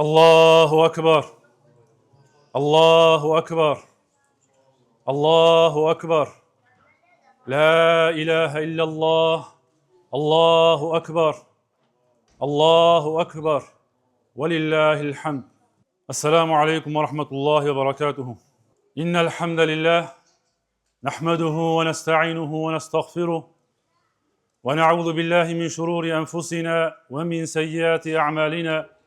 الله أكبر. الله أكبر. الله أكبر. لا إله إلا الله. الله أكبر. الله أكبر. ولله الحمد. السلام عليكم ورحمة الله وبركاته. إن الحمد لله نحمده ونستعينه ونستغفره ونعوذ بالله من شرور أنفسنا ومن سيئات أعمالنا.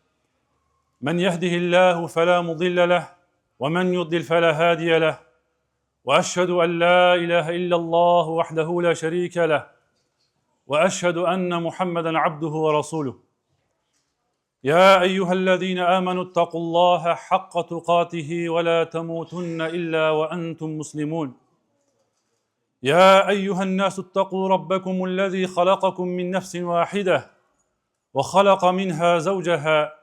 من يهده الله فلا مضل له ومن يضلل فلا هادي له. وأشهد أن لا إله إلا الله وحده لا شريك له وأشهد أن محمدا عبده ورسوله. يا أيها الذين آمنوا اتقوا الله حق تقاته ولا تموتن إلا وأنتم مسلمون. يا أيها الناس اتقوا ربكم الذي خلقكم من نفس واحدة وخلق منها زوجها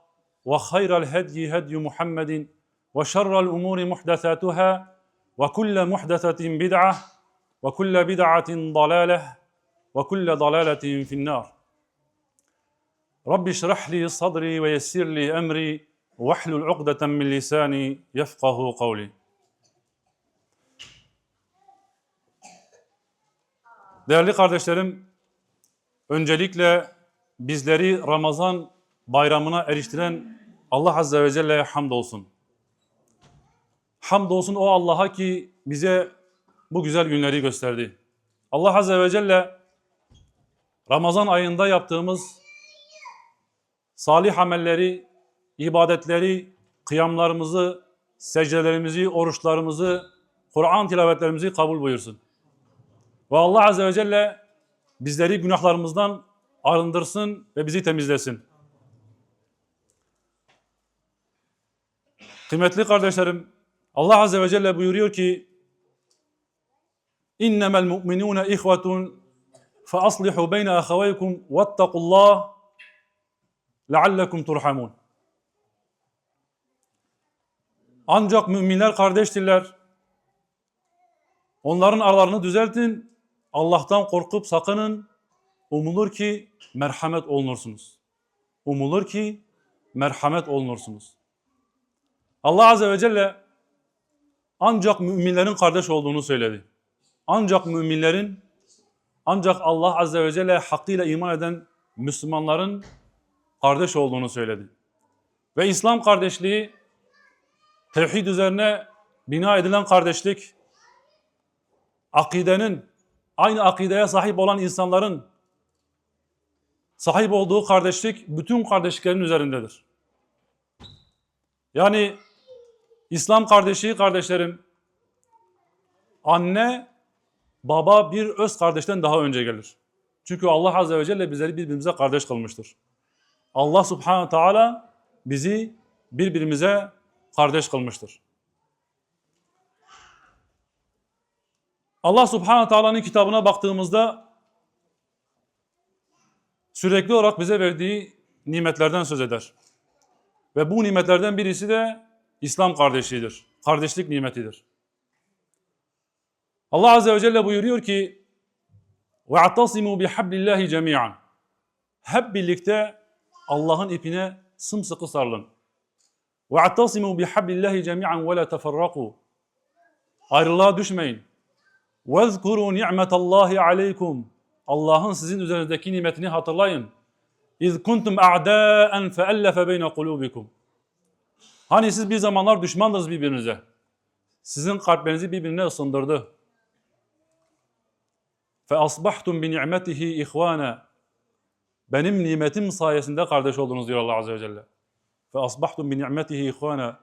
وخير الهدي هدي محمد وشر الأمور محدثاتها وكل محدثة بدعة وكل بدعة ضلالة وكل ضلالة في النار. رب اشرح لي صدري ويسر لي أمري واحلل عقدة من لساني يفقه قولي. Değerli kardeşlerim, öncelikle bizleri Ramazan bayramına eriştiren Allah Azze ve Celle'ye hamdolsun. Hamdolsun o Allah'a ki bize bu güzel günleri gösterdi. Allah Azze ve Celle Ramazan ayında yaptığımız salih amelleri, ibadetleri, kıyamlarımızı, secdelerimizi, oruçlarımızı, Kur'an tilavetlerimizi kabul buyursun. Ve Allah Azze ve Celle bizleri günahlarımızdan arındırsın ve bizi temizlesin. Kıymetli kardeşlerim, Allah Azze ve Celle buyuruyor ki İnnemel mu'minûne ihvetun fe aslihu beyne ahavaykum vettekullah leallekum turhamun. Ancak müminler kardeştirler. Onların aralarını düzeltin. Allah'tan korkup sakının. Umulur ki merhamet olunursunuz. Umulur ki merhamet olunursunuz. Allah Azze ve Celle ancak müminlerin kardeş olduğunu söyledi. Ancak müminlerin, ancak Allah Azze ve Celle hakkıyla iman eden Müslümanların kardeş olduğunu söyledi. Ve İslam kardeşliği, tevhid üzerine bina edilen kardeşlik, akidenin, aynı akideye sahip olan insanların sahip olduğu kardeşlik bütün kardeşliklerin üzerindedir. Yani İslam kardeşliği kardeşlerim, anne, baba bir öz kardeşten daha önce gelir. Çünkü Allah Azze ve Celle bizleri birbirimize kardeş kılmıştır. Allah Subhanahu Teala bizi birbirimize kardeş kılmıştır. Allah Subhanahu Teala'nın kitabına baktığımızda sürekli olarak bize verdiği nimetlerden söz eder. Ve bu nimetlerden birisi de İslam kardeşliğidir. Kardeşlik nimetidir. Allah Azze ve Celle buyuruyor ki وَاَعْتَصِمُوا بِحَبْلِ اللّٰهِ جَمِيعًا Hep birlikte Allah'ın ipine sımsıkı sarılın. وَاَعْتَصِمُوا بِحَبْلِ اللّٰهِ جَمِيعًا وَلَا تَفَرَّقُوا Ayrılığa düşmeyin. وَاذْكُرُوا نِعْمَةَ اللّٰهِ عَلَيْكُمْ Allah'ın sizin üzerinizdeki nimetini hatırlayın. اِذْ كُنْتُمْ اَعْدَاءً فَأَلَّفَ بَيْنَ قُلُوبِكُمْ Hani siz bir zamanlar düşmandınız birbirinize. Sizin kalplerinizi birbirine ısındırdı. فَأَصْبَحْتُمْ بِنِعْمَتِهِ اِخْوَانًا Benim nimetim sayesinde kardeş oldunuz diyor Allah Azze ve Celle. فَأَصْبَحْتُمْ بِنِعْمَتِهِ اِخْوَانًا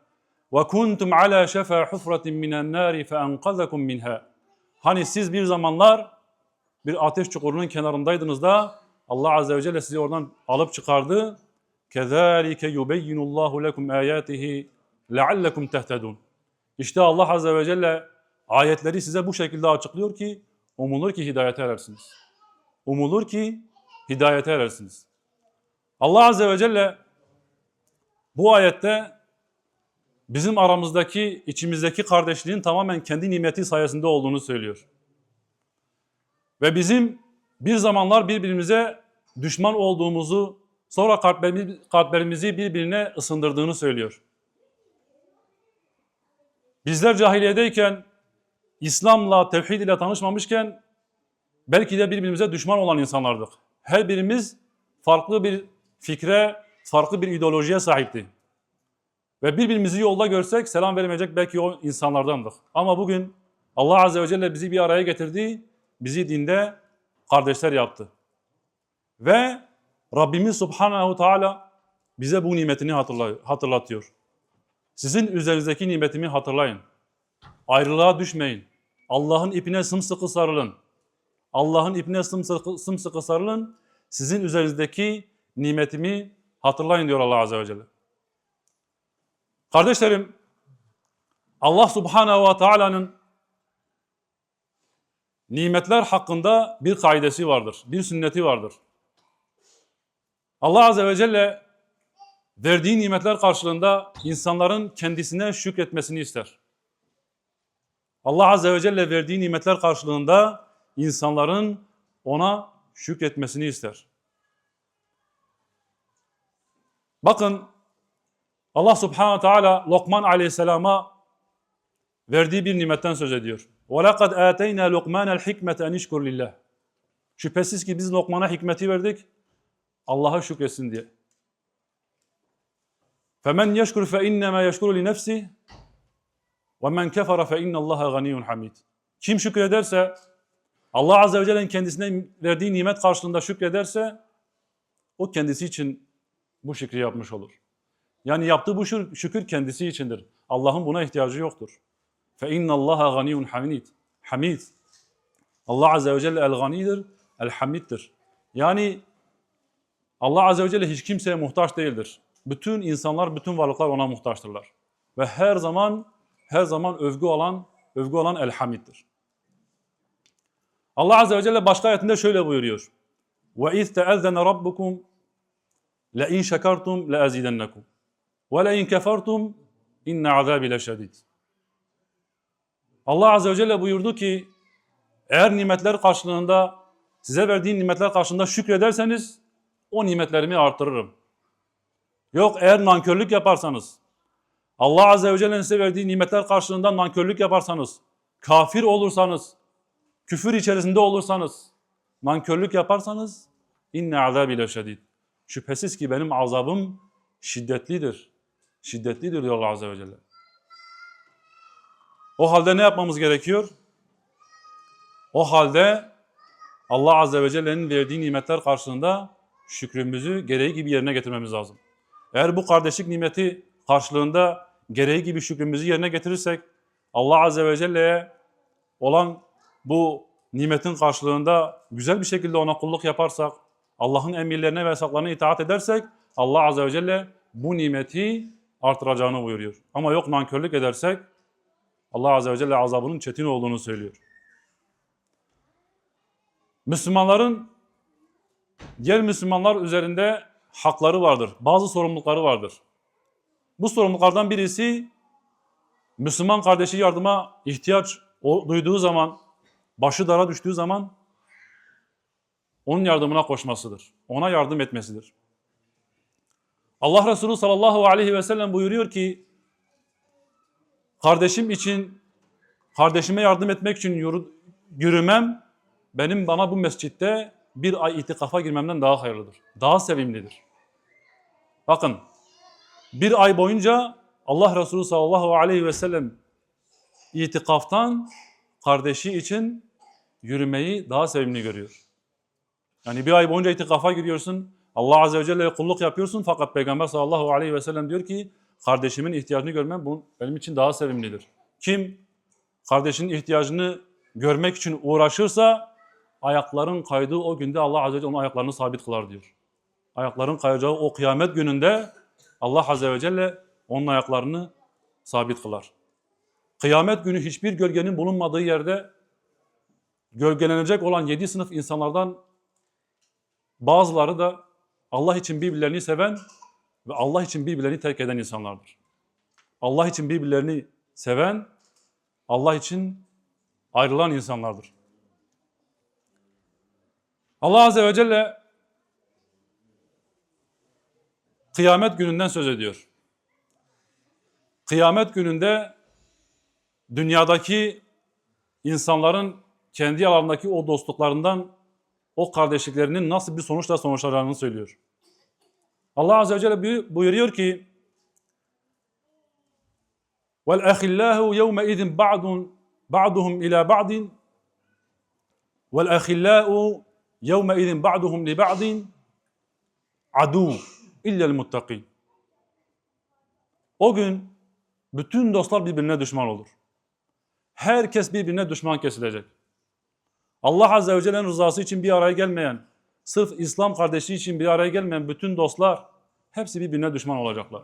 وَكُنْتُمْ عَلَى شَفَى حُفْرَةٍ مِنَ النَّارِ فَاَنْقَذَكُمْ مِنْهَا Hani siz bir zamanlar bir ateş çukurunun kenarındaydınız da Allah Azze ve Celle sizi oradan alıp çıkardı. كَذَٰلِكَ يُبَيِّنُ اللّٰهُ لَكُمْ آيَاتِهِ لَعَلَّكُمْ تَهْتَدُونَ İşte Allah Azze ve Celle ayetleri size bu şekilde açıklıyor ki umulur ki hidayete erersiniz. Umulur ki hidayete erersiniz. Allah Azze ve Celle bu ayette bizim aramızdaki, içimizdeki kardeşliğin tamamen kendi nimeti sayesinde olduğunu söylüyor. Ve bizim bir zamanlar birbirimize düşman olduğumuzu, sonra kalplerimiz- kalplerimizi birbirine ısındırdığını söylüyor. Bizler cahiliyedeyken, İslam'la, tevhid ile tanışmamışken belki de birbirimize düşman olan insanlardık. Her birimiz farklı bir fikre, farklı bir ideolojiye sahipti. Ve birbirimizi yolda görsek selam vermeyecek belki o insanlardandık. Ama bugün Allah Azze ve Celle bizi bir araya getirdi, bizi dinde kardeşler yaptı. Ve Rabbimiz Subhanahu Teala bize bu nimetini hatırlatıyor. Sizin üzerinizdeki nimetimi hatırlayın. Ayrılığa düşmeyin. Allah'ın ipine sımsıkı sarılın. Allah'ın ipine sımsıkı, sımsıkı sarılın. Sizin üzerinizdeki nimetimi hatırlayın diyor Allah Azze ve Celle. Kardeşlerim, Allah Subhanahu ve Taala'nın nimetler hakkında bir kaidesi vardır, bir sünneti vardır. Allah Azze ve Celle verdiği nimetler karşılığında insanların kendisine şükretmesini ister. Allah Azze ve Celle verdiği nimetler karşılığında insanların ona şükretmesini ister. Bakın Allah Subhanahu ve Teala Lokman Aleyhisselam'a verdiği bir nimetten söz ediyor. وَلَقَدْ آتَيْنَا لُقْمَانَ الْحِكْمَةَ اَنْ اِشْكُرْ لِلّٰهِ Şüphesiz ki biz Lokman'a hikmeti verdik, Allah'a şükretsin diye. Femen yeşkur fe innema yeşkuru li nefsi ve men kefara fe innallaha ganiyun hamid. Kim şükrederse Allah azze ve celle'nin kendisine verdiği nimet karşılığında şükrederse o kendisi için bu şükrü yapmış olur. Yani yaptığı bu şükür kendisi içindir. Allah'ın buna ihtiyacı yoktur. Fe innallaha ganiyun hamid. Hamid. Allah azze ve celle el ganidir, el hamiddir. Yani Allah Azze ve Celle hiç kimseye muhtaç değildir. Bütün insanlar, bütün varlıklar ona muhtaçtırlar. Ve her zaman, her zaman övgü olan, övgü olan el-hamiddir. Allah Azze ve Celle başka ayetinde şöyle buyuruyor. وَاِذْ تَأَذَّنَ رَبُّكُمْ لَاِنْ شَكَرْتُمْ لَاَزِيدَنَّكُمْ وَلَاِنْ كَفَرْتُمْ اِنَّ عَذَابِ لَشَدِيدٌ Allah Azze ve Celle buyurdu ki eğer nimetler karşılığında size verdiğim nimetler karşılığında şükrederseniz o nimetlerimi artırırım. Yok eğer nankörlük yaparsanız Allah Azze ve Celle'nin size verdiği nimetler karşılığında nankörlük yaparsanız, kafir olursanız, küfür içerisinde olursanız, nankörlük yaparsanız inne azabi şedid. Şüphesiz ki benim azabım şiddetlidir. Şiddetlidir diyor Allah Azze ve Celle. O halde ne yapmamız gerekiyor? O halde Allah Azze ve Celle'nin verdiği nimetler karşılığında şükrümüzü gereği gibi yerine getirmemiz lazım. Eğer bu kardeşlik nimeti karşılığında gereği gibi şükrümüzü yerine getirirsek Allah Azze ve Celle'ye olan bu nimetin karşılığında güzel bir şekilde ona kulluk yaparsak, Allah'ın emirlerine ve yasaklarına itaat edersek Allah Azze ve Celle bu nimeti artıracağını buyuruyor. Ama yok nankörlük edersek Allah Azze ve Celle azabının çetin olduğunu söylüyor. Müslümanların diğer Müslümanlar üzerinde hakları vardır. Bazı sorumlulukları vardır. Bu sorumluluklardan birisi Müslüman kardeşi yardıma ihtiyaç duyduğu zaman, başı dara düştüğü zaman onun yardımına koşmasıdır. Ona yardım etmesidir. Allah Resulü sallallahu aleyhi ve sellem buyuruyor ki kardeşim için kardeşime yardım etmek için yürü- yürümem benim bana bu mescitte bir ay itikafa girmemden daha hayırlıdır. Daha sevimlidir. Bakın bir ay boyunca Allah Resulü sallallahu aleyhi ve sellem itikaftan kardeşi için yürümeyi daha sevimli görüyor. Yani bir ay boyunca itikafa giriyorsun, Allah Azze ve Celle'ye kulluk yapıyorsun fakat Peygamber sallallahu aleyhi ve sellem diyor ki kardeşimin ihtiyacını görmem bu benim için daha sevimlidir. Kim kardeşinin ihtiyacını görmek için uğraşırsa ayakların kaydığı o günde Allah Azze ve Celle onun ayaklarını sabit kılar diyor. Ayakların kayacağı o kıyamet gününde Allah Azze ve Celle onun ayaklarını sabit kılar. Kıyamet günü hiçbir gölgenin bulunmadığı yerde gölgelenecek olan yedi sınıf insanlardan bazıları da Allah için birbirlerini seven ve Allah için birbirlerini terk eden insanlardır. Allah için birbirlerini seven, Allah için ayrılan insanlardır. Allah Azze ve Celle kıyamet gününden söz ediyor. Kıyamet gününde dünyadaki insanların kendi aralarındaki o dostluklarından, o kardeşliklerinin nasıl bir sonuçla sonuçlanacağını söylüyor. Allah Azze ve Celle buyuruyor ki وَالْاَخِلَّهُ يَوْمَئِذٍ بَعْضٌ بَعْضُهُمْ اِلَى بَعْضٍ وَالْاَخِلَّاءُ يَوْمَئِذٍ بَعْضُهُمْ لِبَعْضٍ عَدُوٌ اِلَّا الْمُتَّقِينَ O gün bütün dostlar birbirine düşman olur. Herkes birbirine düşman kesilecek. Allah Azze ve Celle'nin rızası için bir araya gelmeyen, sırf İslam kardeşliği için bir araya gelmeyen bütün dostlar hepsi birbirine düşman olacaklar.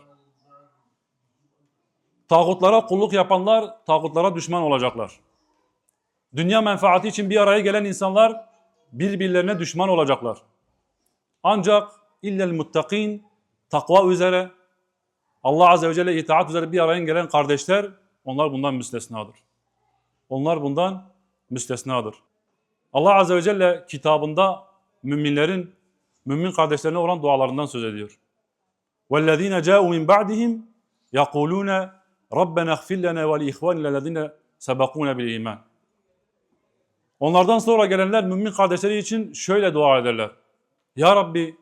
Tağutlara kulluk yapanlar tağutlara düşman olacaklar. Dünya menfaati için bir araya gelen insanlar birbirlerine düşman olacaklar. Ancak illel muttakin takva üzere Allah Azze ve Celle itaat üzere bir araya gelen kardeşler onlar bundan müstesnadır. Onlar bundan müstesnadır. Allah Azze ve Celle kitabında müminlerin, mümin kardeşlerine olan dualarından söz ediyor. وَالَّذ۪ينَ جَاءُوا مِنْ بَعْدِهِمْ يَقُولُونَ رَبَّنَا اغْفِرْ لَنَا وَلِإِخْوَانِنَا الَّذ۪ينَ سَبَقُونَ بِالْا۪يمَانِ Onlardan sonra gelenler mümin kardeşleri için şöyle dua ederler. Ya Rabbi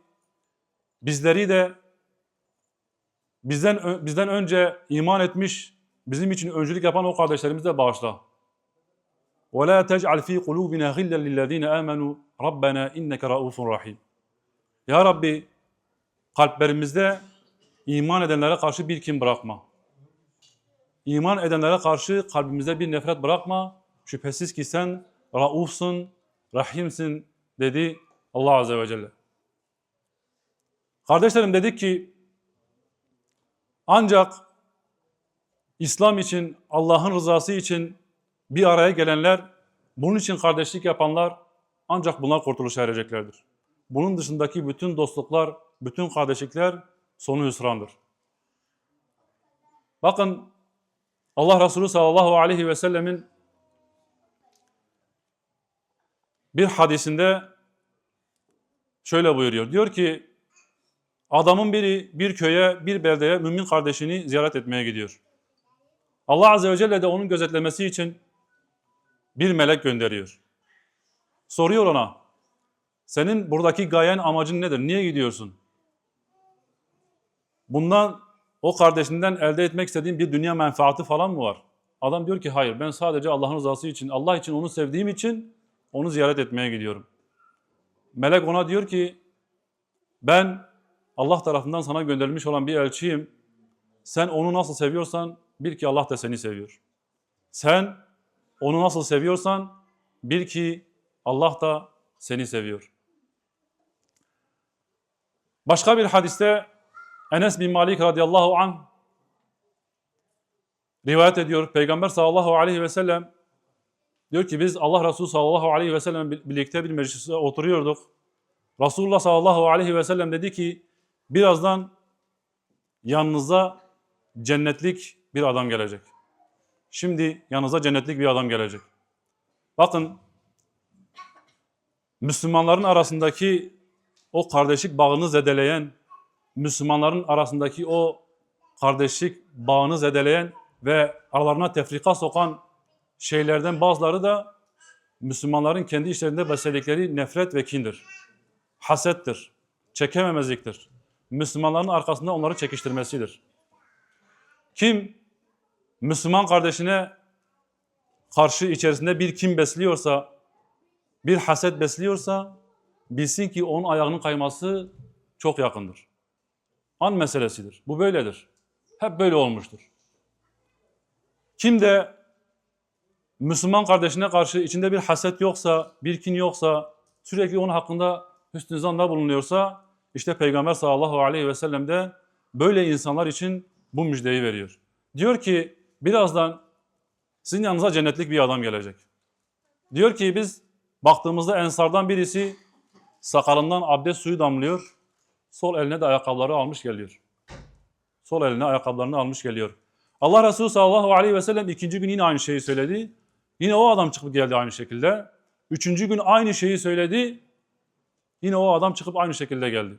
bizleri de bizden bizden önce iman etmiş, bizim için öncülük yapan o kardeşlerimizi de bağışla. وَلَا تَجْعَلْ ف۪ي قُلُوبِنَا غِلًّا لِلَّذ۪ينَ آمَنُوا رَبَّنَا اِنَّكَ رَؤُوفٌ رَحِيمٌ Ya Rabbi kalplerimizde iman edenlere karşı bir kin bırakma. İman edenlere karşı kalbimizde bir nefret bırakma. Şüphesiz ki sen raufsun, rahimsin dedi Allah Azze ve Celle. Kardeşlerim dedik ki ancak İslam için, Allah'ın rızası için bir araya gelenler, bunun için kardeşlik yapanlar ancak bunlar kurtuluşa ereceklerdir. Bunun dışındaki bütün dostluklar, bütün kardeşlikler sonu hüsrandır. Bakın Allah Resulü sallallahu aleyhi ve sellemin bir hadisinde şöyle buyuruyor. Diyor ki adamın biri bir köye, bir beldeye mümin kardeşini ziyaret etmeye gidiyor. Allah Azze ve Celle de onun gözetlemesi için bir melek gönderiyor. Soruyor ona, senin buradaki gayen amacın nedir? Niye gidiyorsun? Bundan o kardeşinden elde etmek istediğin bir dünya menfaati falan mı var? Adam diyor ki hayır ben sadece Allah'ın rızası için, Allah için onu sevdiğim için onu ziyaret etmeye gidiyorum. Melek ona diyor ki ben Allah tarafından sana gönderilmiş olan bir elçiyim. Sen onu nasıl seviyorsan bil ki Allah da seni seviyor. Sen onu nasıl seviyorsan bil ki Allah da seni seviyor. Başka bir hadiste Enes bin Malik radıyallahu anh rivayet ediyor. Peygamber sallallahu aleyhi ve sellem diyor ki biz Allah Resulü sallallahu aleyhi ve sellem birlikte bir mecliste oturuyorduk. Resulullah sallallahu aleyhi ve sellem dedi ki birazdan yanınıza cennetlik bir adam gelecek. Şimdi yanınıza cennetlik bir adam gelecek. Bakın Müslümanların arasındaki o kardeşlik bağını zedeleyen, Müslümanların arasındaki o kardeşlik bağını zedeleyen ve aralarına tefrika sokan şeylerden bazıları da Müslümanların kendi işlerinde besledikleri nefret ve kindir. Hasettir, çekememezliktir. Müslümanların arkasında onları çekiştirmesidir. Kim Müslüman kardeşine karşı içerisinde bir kim besliyorsa, bir haset besliyorsa bilsin ki onun ayağının kayması çok yakındır. An meselesidir. Bu böyledir. Hep böyle olmuştur. Kim de Müslüman kardeşine karşı içinde bir haset yoksa, bir kin yoksa, sürekli onun hakkında hüsnü zanda bulunuyorsa, işte Peygamber sallallahu aleyhi ve sellem de böyle insanlar için bu müjdeyi veriyor. Diyor ki birazdan sizin yanınıza cennetlik bir adam gelecek. Diyor ki biz baktığımızda ensardan birisi sakalından abdest suyu damlıyor. Sol eline de ayakkabıları almış geliyor. Sol eline ayakkabılarını almış geliyor. Allah Resulü sallallahu aleyhi ve sellem ikinci gün yine aynı şeyi söyledi. Yine o adam çıkıp geldi aynı şekilde. Üçüncü gün aynı şeyi söyledi. Yine o adam çıkıp aynı şekilde geldi.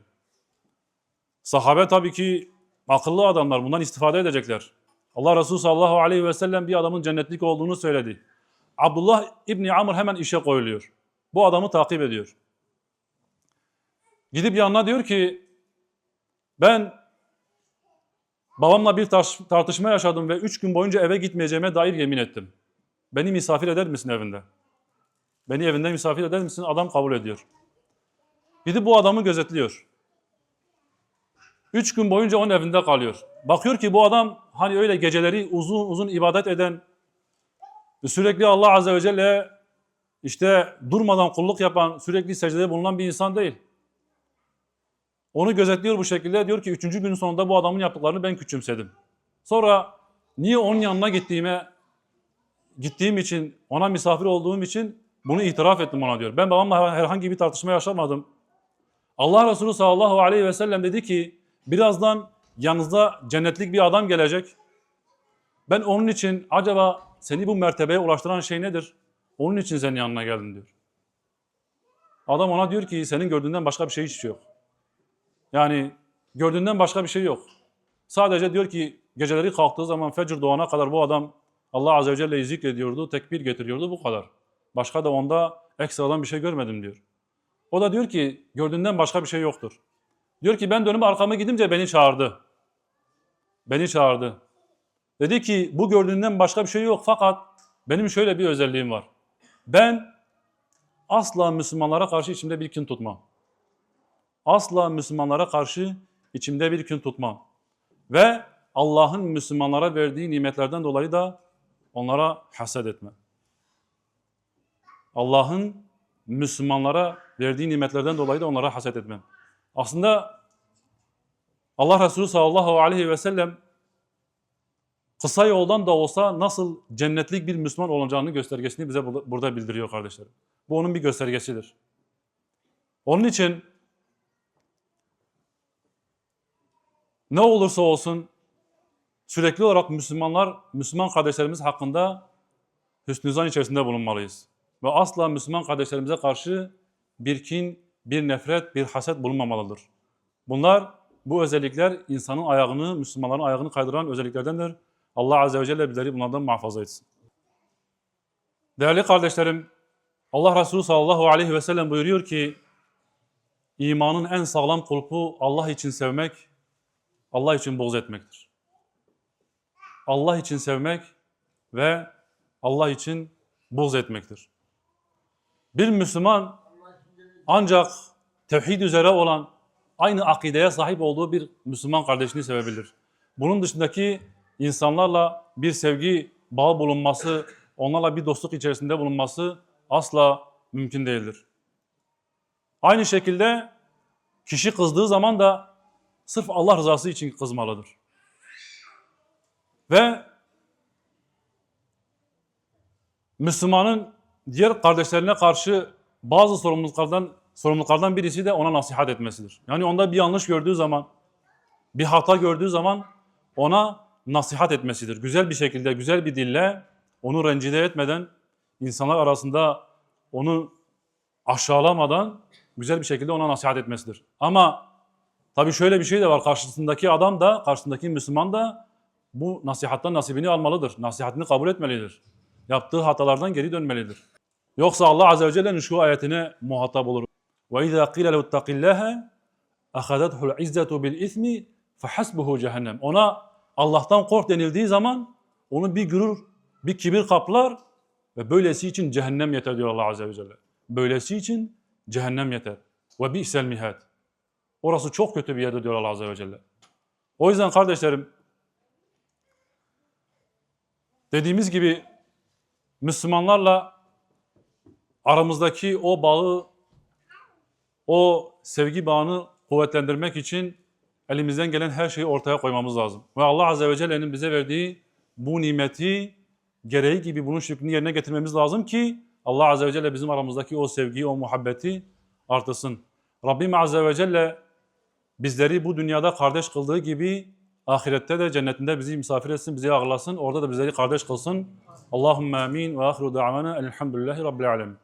Sahabe tabii ki akıllı adamlar bundan istifade edecekler. Allah Resulü sallallahu aleyhi ve sellem bir adamın cennetlik olduğunu söyledi. Abdullah İbni Amr hemen işe koyuluyor. Bu adamı takip ediyor. Gidip yanına diyor ki ben babamla bir tar- tartışma yaşadım ve üç gün boyunca eve gitmeyeceğime dair yemin ettim. Beni misafir eder misin evinde? Beni evinde misafir eder misin? Adam kabul ediyor. Gidip bu adamı gözetliyor. Üç gün boyunca onun evinde kalıyor. Bakıyor ki bu adam hani öyle geceleri uzun uzun ibadet eden, sürekli Allah Azze ve Celle işte durmadan kulluk yapan, sürekli secdede bulunan bir insan değil. Onu gözetliyor bu şekilde. Diyor ki üçüncü günün sonunda bu adamın yaptıklarını ben küçümsedim. Sonra niye onun yanına gittiğime, gittiğim için, ona misafir olduğum için bunu itiraf ettim ona diyor. Ben babamla herhangi bir tartışma yaşamadım. Allah Resulü sallallahu aleyhi ve sellem dedi ki birazdan yanınızda cennetlik bir adam gelecek. Ben onun için acaba seni bu mertebeye ulaştıran şey nedir? Onun için senin yanına geldim diyor. Adam ona diyor ki senin gördüğünden başka bir şey hiç yok. Yani gördüğünden başka bir şey yok. Sadece diyor ki geceleri kalktığı zaman fecr doğana kadar bu adam Allah Azze ve Celle'yi zikrediyordu, tekbir getiriyordu bu kadar. Başka da onda ekstradan bir şey görmedim diyor. O da diyor ki gördüğünden başka bir şey yoktur. Diyor ki ben dönüp arkama gidince beni çağırdı. Beni çağırdı. Dedi ki bu gördüğünden başka bir şey yok fakat benim şöyle bir özelliğim var. Ben asla Müslümanlara karşı içimde bir kin tutmam. Asla Müslümanlara karşı içimde bir kin tutmam. Ve Allah'ın Müslümanlara verdiği nimetlerden dolayı da onlara haset etmem. Allah'ın Müslümanlara verdiği nimetlerden dolayı da onlara haset etmem. Aslında Allah Resulü sallallahu aleyhi ve sellem kısa yoldan da olsa nasıl cennetlik bir Müslüman olacağını göstergesini bize bu- burada bildiriyor kardeşlerim. Bu onun bir göstergesidir. Onun için ne olursa olsun sürekli olarak Müslümanlar, Müslüman kardeşlerimiz hakkında hüsnü zan içerisinde bulunmalıyız. Ve asla Müslüman kardeşlerimize karşı bir kin, bir nefret, bir haset bulunmamalıdır. Bunlar, bu özellikler insanın ayağını, Müslümanların ayağını kaydıran özelliklerdendir. Allah Azze ve Celle bizleri bunlardan muhafaza etsin. Değerli kardeşlerim, Allah Resulü sallallahu aleyhi ve sellem buyuruyor ki, imanın en sağlam kulpu Allah için sevmek, Allah için boğz etmektir. Allah için sevmek ve Allah için boğz etmektir. Bir Müslüman ancak tevhid üzere olan, aynı akideye sahip olduğu bir Müslüman kardeşini sevebilir. Bunun dışındaki insanlarla bir sevgi bağı bulunması, onlarla bir dostluk içerisinde bulunması asla mümkün değildir. Aynı şekilde kişi kızdığı zaman da sırf Allah rızası için kızmalıdır. Ve Müslümanın diğer kardeşlerine karşı bazı sorumluluklardan sorumluluklardan birisi de ona nasihat etmesidir. Yani onda bir yanlış gördüğü zaman, bir hata gördüğü zaman ona nasihat etmesidir. Güzel bir şekilde, güzel bir dille onu rencide etmeden, insanlar arasında onu aşağılamadan güzel bir şekilde ona nasihat etmesidir. Ama tabii şöyle bir şey de var. Karşısındaki adam da, karşısındaki Müslüman da bu nasihattan nasibini almalıdır. Nasihatini kabul etmelidir. Yaptığı hatalardan geri dönmelidir. Yoksa Allah Azze ve Celle'nin şu ayetine muhatap olur. وَاِذَا قِيلَ لَوْ اتَّقِ اللّٰهَ اَخَذَتْهُ الْعِزَّةُ بِالْاِثْمِ فَحَسْبُهُ cehennem. Ona Allah'tan kork denildiği zaman onu bir gurur, bir kibir kaplar ve böylesi için cehennem yeter diyor Allah Azze ve Celle. Böylesi için cehennem yeter. Ve bi'sel mihad. Orası çok kötü bir yerdir diyor Allah Azze ve Celle. O yüzden kardeşlerim dediğimiz gibi Müslümanlarla aramızdaki o bağı, o sevgi bağını kuvvetlendirmek için elimizden gelen her şeyi ortaya koymamız lazım. Ve Allah Azze ve Celle'nin bize verdiği bu nimeti gereği gibi bunun şükrünü yerine getirmemiz lazım ki Allah Azze ve Celle bizim aramızdaki o sevgiyi, o muhabbeti artırsın. Rabbim Azze ve Celle bizleri bu dünyada kardeş kıldığı gibi ahirette de cennetinde bizi misafir etsin, bizi ağırlasın. Orada da bizleri kardeş kılsın. Allahümme amin ve ahiru da'vana elhamdülillahi rabbil alemin.